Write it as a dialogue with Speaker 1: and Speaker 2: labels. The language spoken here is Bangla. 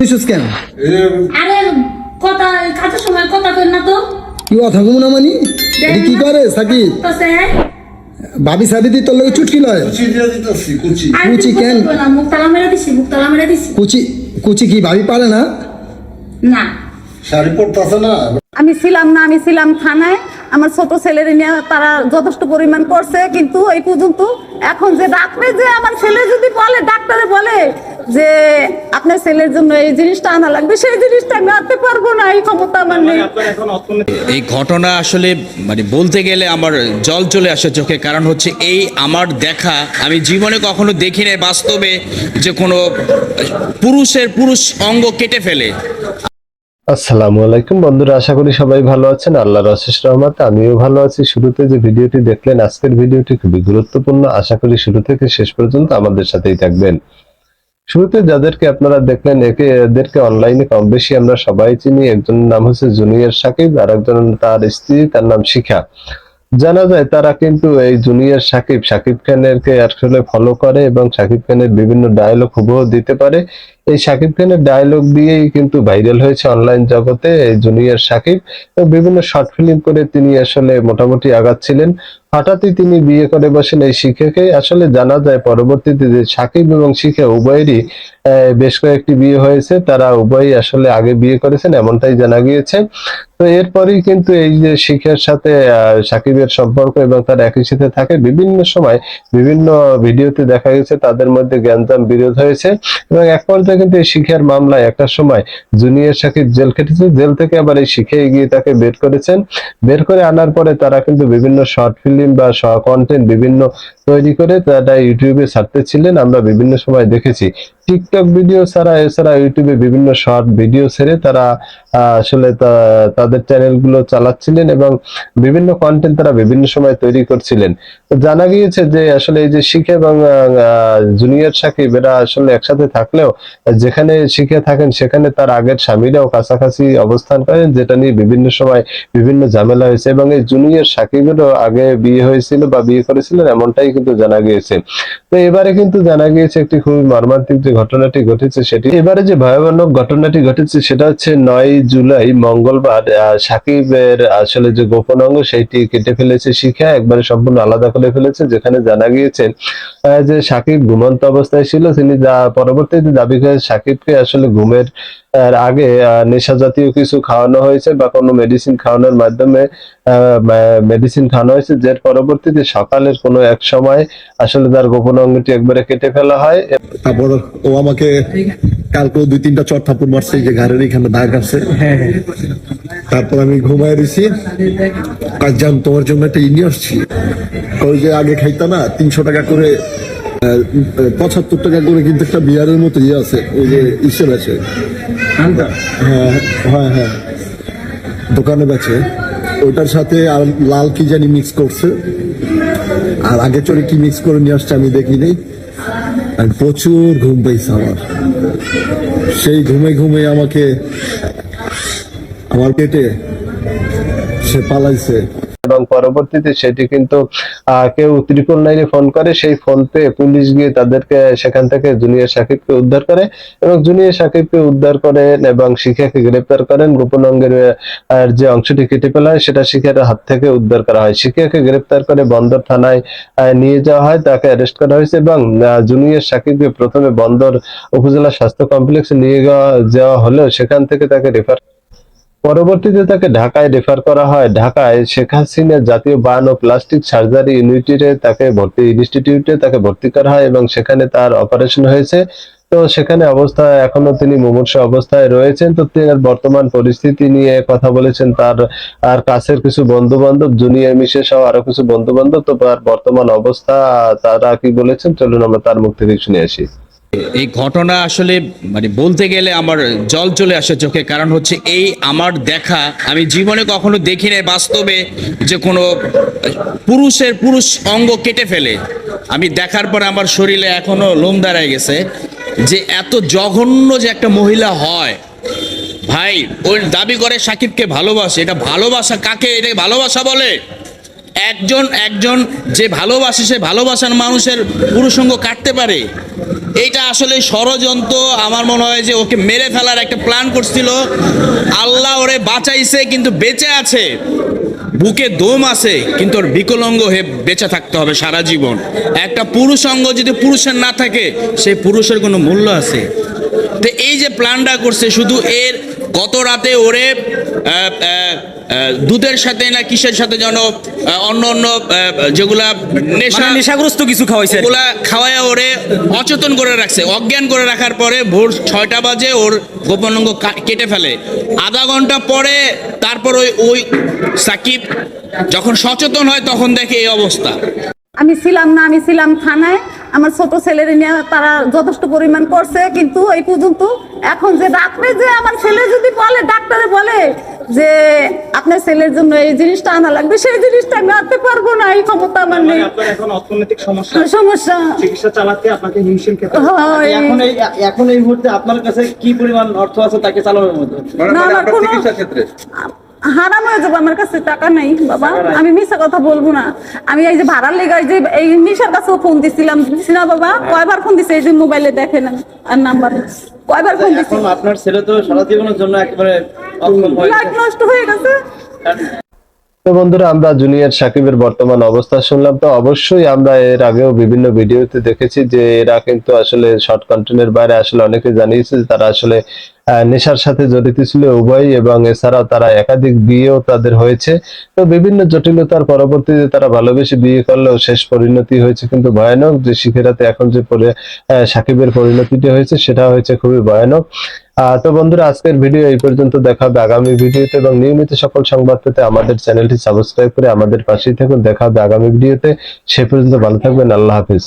Speaker 1: দিছিস কেন?
Speaker 2: আরে কথা কাজের সময় কথা কই না তো।
Speaker 1: কি কথা কমু না মানি? এটি কি করে সাকিব? ভাবি সাবি দি তোর লগে চুটকি লয়?
Speaker 3: কুচি
Speaker 1: কেন?
Speaker 2: মেরে দিছি দিছি।
Speaker 1: কুচি কুচি কি ভাবি পারে না?
Speaker 2: না।
Speaker 3: শাড়ি পরতেছে না?
Speaker 4: আমি ছিলাম না আমি ছিলাম থানায় আমার ছোট ছেলের নিয়ে তারা যথেষ্ট পরিমাণ করছে, কিন্তু এই পর্যন্ত এখন যে রাত্রে যে আমার ছেলে যদি বলে, ডাক্তারে বলে যে আপনার ছেলের জন্য এই জিনিসটা আনা লাগবে, সেই জিনিসটা আমি আনতে পারব না, এই ক্ষমতা আমার নেই।
Speaker 5: এই ঘটনা আসলে মানে বলতে গেলে আমার জল চলে আসে চোখে, কারণ হচ্ছে এই আমার দেখা আমি জীবনে কখনো দেখি নাই, বাস্তবে যে কোনো পুরুষের পুরুষ অঙ্গ কেটে ফেলে।
Speaker 6: আসসালামু আলাইকুম বন্ধুরা, আশা করি সবাই ভালো আছেন। আল্লাহর অশেষ রহমত আমিও ভালো আছি। শুরুতে যে ভিডিওটি দেখলেন, আজকের ভিডিওটি খুবই গুরুত্বপূর্ণ। আশা করি শুরু থেকে শেষ পর্যন্ত আমাদের সাথেই থাকবেন। শুরুতে যাদেরকে আপনারা দেখলেন, একে এদেরকে অনলাইনে কম বেশি আমরা সবাই চিনি। একজনের নাম হচ্ছে জুনিয়র সাকিব আর একজন তার স্ত্রী, তার নাম শিখা। জানা যায় তারা কিন্তু এই জুনিয়র সাকিব সাকিব খানেরকে আসলে ফলো করে এবং সাকিব খানের বিভিন্ন ডায়লগ হুবহু দিতে পারে। এই সাকিব খানের ডায়লগ দিয়েই কিন্তু ভাইরাল হয়েছে অনলাইন জগতে এই জুনিয়র সাকিব। বিভিন্ন শর্ট ফিল্ম করে তিনি আসলে মোটামুটি আগাচ্ছিলেন। হঠাৎই তিনি বিয়ে করে বসেন এই শিখাকে আসলে জানা যায় পরবর্তীতে যে সাকিব এবং শিখা উভয়েরই বেশ কয়েকটি বিয়ে হয়েছে। তারা উভয়ই আসলে আগে বিয়ে করেছেন এমনটাই জানা গিয়েছে। তো এরপরেই কিন্তু এই যে শিখের সাথে সাকিবের সম্পর্ক এবং তার একই সাথে থাকে, বিভিন্ন সময় বিভিন্ন ভিডিওতে দেখা গেছে তাদের মধ্যে গ্যাঞ্জাম বিরোধ হয়েছে। এবং এক পর্যায়ে কিন্তু এই শিখের মামলায় একটা সময় জুনিয়র সাকিব জেল কেটেছে জেল থেকে আবার এই শিখে গিয়ে তাকে বের করেছেন। বের করে আনার পরে তারা কিন্তু বিভিন্ন শর্ট ফিল্ম বা কন্টেন্ট বিভিন্ন তৈরি করে তারা ইউটিউবে ছাড়তে ছিলেন, আমরা বিভিন্ন সময় দেখেছি। টিকটক ভিডিও ছাড়া, এছাড়া ইউটিউবে বিভিন্ন শর্ট ভিডিও ছেড়ে তারা আসলে তাদের চ্যানেলগুলো চালাচ্ছিলেন এবং বিভিন্ন কন্টেন্ট তারা বিভিন্ন সময় তৈরি করছিলেন। তো জানা গিয়েছে যে আসলে এই যে শিখে এবং জুনিয়র সাকিব এরা আসলে একসাথে থাকলেও, যেখানে শিখে থাকেন সেখানে তার আগের স্বামীরাও কাছাকাছি অবস্থান করেন, যেটা নিয়ে বিভিন্ন সময় বিভিন্ন ঝামেলা হয়েছে এবং এই জুনিয়র সাকিবেরও আগে বিয়ে হয়েছিল বা বিয়ে করেছিলেন, এমনটাই কিন্তু জানা গিয়েছে। তো এবারে কিন্তু জানা গিয়েছে একটি খুবই মর্মান্তিক যে ঘটনাটি ঘটেছে সেটি। এবারে যে ভয়াবহ ঘটনাটি ঘটেছে সেটা হচ্ছে নয় জুলাই, মঙ্গলবার সাকিবের আসলে যে গোপন অঙ্গ সেইটি কেটে ফেলেছে শিখা, একবারে সম্পূর্ণ আলাদা করে ফেলেছে, যেখানে জানা গিয়েছে যে সাকিব ঘুমন্ত অবস্থায় ছিল। তিনি পরবর্তীতে দাবি করে সাকিবকে আসলে ঘুমের আগে আহ, নেশা জাতীয় কিছু খাওয়ানো হয়েছে বা কোনো মেডিসিন খাওয়ানোর মাধ্যমে মেডিসিন খাওয়ানো হয়েছে যার পরবর্তীতে সকালের কোনো এক সময় আসলে তার গোপন অঙ্গটি একবারে কেটে ফেলা হয়।
Speaker 3: তারপর ও আমাকে কালকে দুই তিনটা চট থাপুর মারছে এই যে ঘাড়ের এখানে দাগ আছে। তারপর আমি ঘুমায় দিছি আর জান তোমার জন্য একটা ইনি আসছি। ওই যে আগে খাইতা না তিনশো টাকা করে পঁচাত্তর টাকা করে কিন্তু একটা বিয়ারের মতো ইয়ে আছে ওই যে ইসের আছে। হ্যাঁ হ্যাঁ হ্যাঁ। দোকানে বেছে ওইটার সাথে আর লাল কি জানি মিক্স করছে। আর আগে চলে কি মিক্স করে নিয়ে আসছে আমি দেখিনি। আর প্রচুর ঘুম পাইছে আমার। সেই ঘুমে ঘুমে আমাকে আমার পেটে সে পালাইছে।
Speaker 6: এবং পরবর্তীতে সেটি কিন্তু কেউ ত্রিপল নাইনে ফোন করে, সেই ফোন পেয়ে পুলিশ গিয়ে তাদেরকে সেখান থেকে জুনিয়র সাকিবকে উদ্ধার করে এবং জুনিয়র সাকিবকে উদ্ধার করেন এবং শিখাকে গ্রেপ্তার করেন। গোপন অঙ্গের যে অংশটি কেটে ফেলা হয়, সেটা শিখার হাত থেকে উদ্ধার করা হয়। শিখাকে গ্রেপ্তার করে বন্দর থানায় নিয়ে যাওয়া হয়। তাকে অ্যারেস্ট করা হয়েছে এবং জুনিয়র সাকিবকে প্রথমে বন্দর উপজেলা স্বাস্থ্য কমপ্লেক্সে নিয়ে যাওয়া যাওয়া হলেও সেখান থেকে তাকে রেফার পরবর্তীতে তাকে ঢাকায় রেফার করা হয়। ঢাকায় শেখ হাসিনা জাতীয় বার্ন ও প্লাস্টিক সার্জারি ইউনিটে তাকে ভর্তি ইনস্টিটিউটে তাকে ভর্তি করা হয় এবং সেখানে তার অপারেশন হয়েছে। তো সেখানে অবস্থা, এখনও তিনি মুমূর্ষ অবস্থায় রয়েছেন। তো তিনি বর্তমান পরিস্থিতি নিয়ে কথা বলেছেন তার আর কাছের কিছু বন্ধু বান্ধব জুনিয়র মিশে সহ আরও কিছু বন্ধু বান্ধব তো তার বর্তমান অবস্থা, তারা কি বলেছেন? চলুন আমরা তার মুখ থেকে শুনে আসি।
Speaker 5: এই ঘটনা আসলে মানে বলতে গেলে আমার জল চলে আসে চোখে, কারণ হচ্ছে এই আমার দেখা আমি জীবনে কখনো দেখি নাই বাস্তবে যে কোনো পুরুষের পুরুষ অঙ্গ কেটে ফেলে। আমি দেখার পরে আমার শরীরে এখনও লোম দাঁড়ায় গেছে যে এত জঘন্য যে একটা মহিলা হয়। ভাই ওই দাবি করে সাকিবকে ভালোবাসে, এটা ভালোবাসা কাকে? এটা ভালোবাসা বলে? একজন একজন যে ভালোবাসে, সে ভালোবাসার মানুষের পুরুষঙ্গ কাটতে পারে। এইটা আসলে ষড়যন্ত্র। আমার মনে হয় যে ওকে মেরে ফেলার একটা প্ল্যান করছিল। আল্লাহ ওরে বাঁচাইছে, কিন্তু বেঁচে আছে। বুকে দম আছে, কিন্তু ওর বিকলঙ্গ হয়ে বেঁচে থাকতে হবে সারা জীবন। একটা পুরুষ অঙ্গ যদি পুরুষের না থাকে সেই পুরুষের কোনো মূল্য আছে। তো এই যে প্ল্যানটা করছে, শুধু এর গত রাতে ওরে দুধের সাথে না কিসের সাথে যেন অন্য অন্য যেগুলা নেশা
Speaker 7: মানে নেশাগ্রস্ত কিছু খাওয়াইছে
Speaker 5: ওগুলা খাওয়ায় ওরে অচেতন করে রাখছে। অজ্ঞান করে রাখার পরে ভোর ছয়টা বাজে ওর গোপন অঙ্গ কেটে ফেলে। আধা ঘণ্টা পরে তারপর ওই ওই সাকিব যখন সচেতন হয় তখন দেখে এই অবস্থা।
Speaker 4: আমি ছিলাম না আমি ছিলাম থানায়। আমার ছোট ছেলের নিয়ে তারা যথেষ্ট পরিমাণ করছে কিন্তু এই পর্যন্ত এখন যে রাত্রে যে আমার ছেলে যদি বলে ডাক্তারে বলে যে আপনার ছেলের জন্য এই জিনিসটা আনা লাগবে সেই জিনিসটা আমি আনতে পারব না এই ক্ষমতা আমার নেই।
Speaker 7: এখন অর্থনৈতিক সমস্যা।
Speaker 4: সমস্যা।
Speaker 7: চিকিৎসা চালাতে আপনাকে হিমশিম খেতে এখন এই এখন এই মুহূর্তে আপনার কাছে কি পরিমাণ অর্থ আছে তাকে চালানোর মধ্যে?
Speaker 4: না আমার কোনো হারাম হয়ে যাবে আমার কাছে টাকা নাই বাবা। আমি মিশা কথা বলব না। আমি এই যে ভাড়ার লেগে যে এই মিশার কাছেও ফোন দিছিলাম। দিছি না বাবা। কয়বার ফোন দিছে? এই যে মোবাইলে দেখে না আর নাম্বার কয়বার ফোন দিছি?
Speaker 7: আপনার ছেলে তো সারা জীবনের জন্য একেবারে
Speaker 4: লাইফ নষ্ট হয়ে গেছে।
Speaker 6: তো বন্ধুরা, আমরা জুনিয়র সাকিবের বর্তমান অবস্থা শুনলাম। তো অবশ্যই আমরা এর আগেও বিভিন্ন ভিডিওতে দেখেছি যে এরা কিন্তু আসলে শর্ট কন্টেন্টের বাইরে আসলে অনেকে জানিয়েছে তারা আসলে নেশার সাথে জড়িত ছিল উভয় এবং এছাড়াও তারা একাধিক বিয়েও তাদের হয়েছে। তো বিভিন্ন জটিলতার পরবর্তীতে তারা ভালোবেসে বিয়ে করলেও শেষ পরিণতি হয়েছে কিন্তু ভয়ানক। যে শিখেরাতে এখন যে সাকিবের পরিণতিটি হয়েছে সেটা হয়েছে খুবই ভয়ানক। তো বন্ধুরা, আজকের ভিডিও এই পর্যন্ত দেখা হবে আগামী ভিডিওতে এবং নিয়মিত সকল সংবাদ পেতে আমাদের চ্যানেলটি সাবস্ক্রাইব করে আমাদের পাশেই থাকুন। দেখা হবে আগামী ভিডিওতে। সে পর্যন্ত ভালো থাকবেন। আল্লাহ হাফিজ।